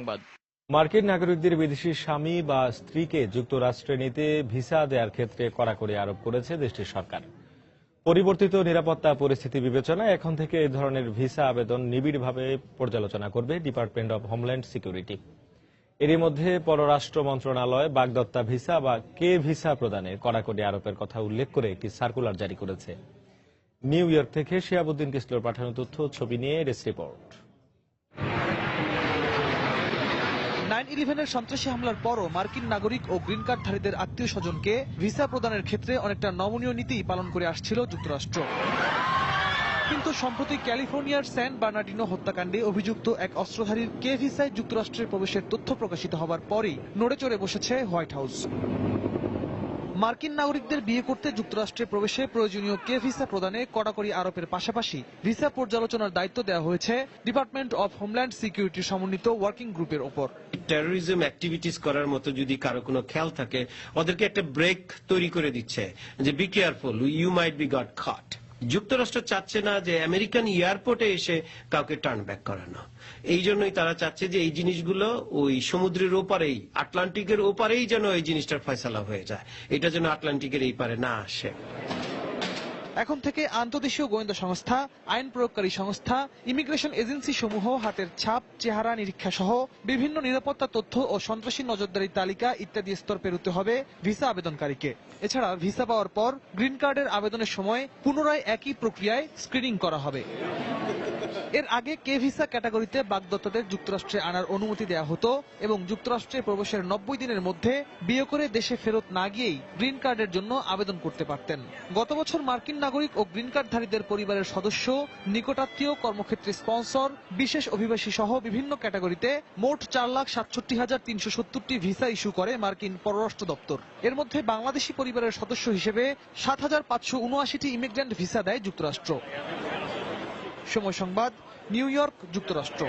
সংবাদ। মার্কিন নাগরিকদের বিদেশি স্বামী বা স্ত্রীকে যুক্তরাষ্ট্রে নিতে ভিসা দেওয়ার ক্ষেত্রে কড়াকড়ি আরোপ করেছে দেশটির সরকার। পরিবর্তিত নিরাপত্তা পরিস্থিতি বিবেচনায় এখন থেকে এই ধরনের ভিসা আবেদন নিবিড়ভাবে পর্যালোচনা করবে ডিপার্টমেন্ট অব হোমল্যান্ড সিকিউরিটি। এরই মধ্যে পররাষ্ট্র মন্ত্রণালয় বাগদত্তা ভিসা বা কে ভিসা প্রদানে কড়াকড়ি আরোপের কথা উল্লেখ করে একটি সার্কুলার জারি করেছে। নিউ ইয়র্ক থেকে শিয়াবুদ্দিন কিসলোর পাঠানো তথ্য, ছবি নিয়ে ডেস্ক রিপোর্ট। নাইন ইলেভেনের সন্ত্রাসী হামলার পরও মার্কিন নাগরিক ও গ্রিন কার্ডধারীদের আত্মীয় স্বজনকে ভিসা প্রদানের ক্ষেত্রে অনেকটা নমনীয় নীতি পালন করে আসছিল যুক্তরাষ্ট্র। কিন্তু সম্প্রতি ক্যালিফোর্নিয়ার স্যান বার্নার্ডিনো হত্যাকাণ্ডে অভিযুক্ত এক অস্ত্রধারীর কে ভিসায় যুক্তরাষ্ট্রের প্রবেশের তথ্য প্রকাশিত হবার পরই নড়ে চড়ে বসেছে হোয়াইট হাউস। মার্কিন নাগরিকদের বিয়ে করতে যুক্তরাষ্ট্রে প্রবেশে প্রয়োজনীয় কে ভিসা প্রদানে কড়াকড়ি আরোপের পাশাপাশি ভিসা পর্যালোচনার দায়িত্ব দেওয়া হয়েছে ডিপার্টমেন্ট অব হোমল্যান্ড সিকিউরিটি সমন্বিত ওয়ার্কিং গ্রুপের ওপর। টেরোরিজম অ্যাক্টিভিটিস করার মতো যদি কারও কোনো খেয়াল থাকে, ওদেরকে একটা ব্রেক তৈরি করে দিচ্ছে যে be careful you might be got খাট যুক্তরাষ্ট্র চাচ্ছে না যে আমেরিকান এয়ারপোর্টে এসে কাউকে টার্ন ব্যাক করানো। এই জন্যই তারা চাচ্ছে যে এই জিনিসগুলো ওই সমুদ্রের ওপারেই, আটলান্টিকের ওপারেই যেন এই জিনিসটার ফয়সালা হয়ে যায়। এটা যেন আটলান্টিকের এই পারে না আসে। এখন থেকে আন্তদেশীয় গোয়েন্দা সংস্থা, আইন প্রয়োগকারী সংস্থা, ইমিগ্রেশন এজেন্সি সমূহ, হাতের ছাপ, চেহারা নিরীক্ষা সহ বিভিন্ন নিরাপত্তা তথ্য ও সন্ত্রাসী নজরদারি তালিকা ইত্যাদি স্তর পেরোতে হবে ভিসা আবেদনকারীকে। এছাড়া ভিসা পাওয়ার পর গ্রিন কার্ডের আবেদনের সময় পুনরায় একই প্রক্রিয়ায় স্ক্রিনিং করা হবে। এর আগে কে ভিসা ক্যাটাগরিতে বাগদত্তাদের যুক্তরাষ্ট্রে আনার অনুমতি দেওয়া হতো এবং যুক্তরাষ্ট্রে প্রবেশের নব্বই দিনের মধ্যে বিয়ে করে দেশে ফেরত না গিয়েই গ্রিন কার্ডের জন্য আবেদন করতে পারতেন। গত বছর মার্কিন নাগরিক ও গ্রিন কার্ডধারীদের পরিবারের সদস্য, নিকটাত্মীয় কর্মক্ষেত্রে স্পন্সর, বিশেষ অভিবাসী সহ বিভিন্ন ক্যাটাগরিতে মোট চার লাখ সাতষট্টি হাজার তিনশো সত্তরটি ভিসা ইস্যু করে মার্কিন পররাষ্ট্র দপ্তর। এর মধ্যে বাংলাদেশি পরিবারের সদস্য হিসেবে সাত হাজার পাঁচশো উনআশিটি ইমিগ্রেন্ট ভিসা দেয় যুক্তরাষ্ট্র। সময় সংবাদ নিউ ইয়র্ক যুক্তরাষ্ট্র।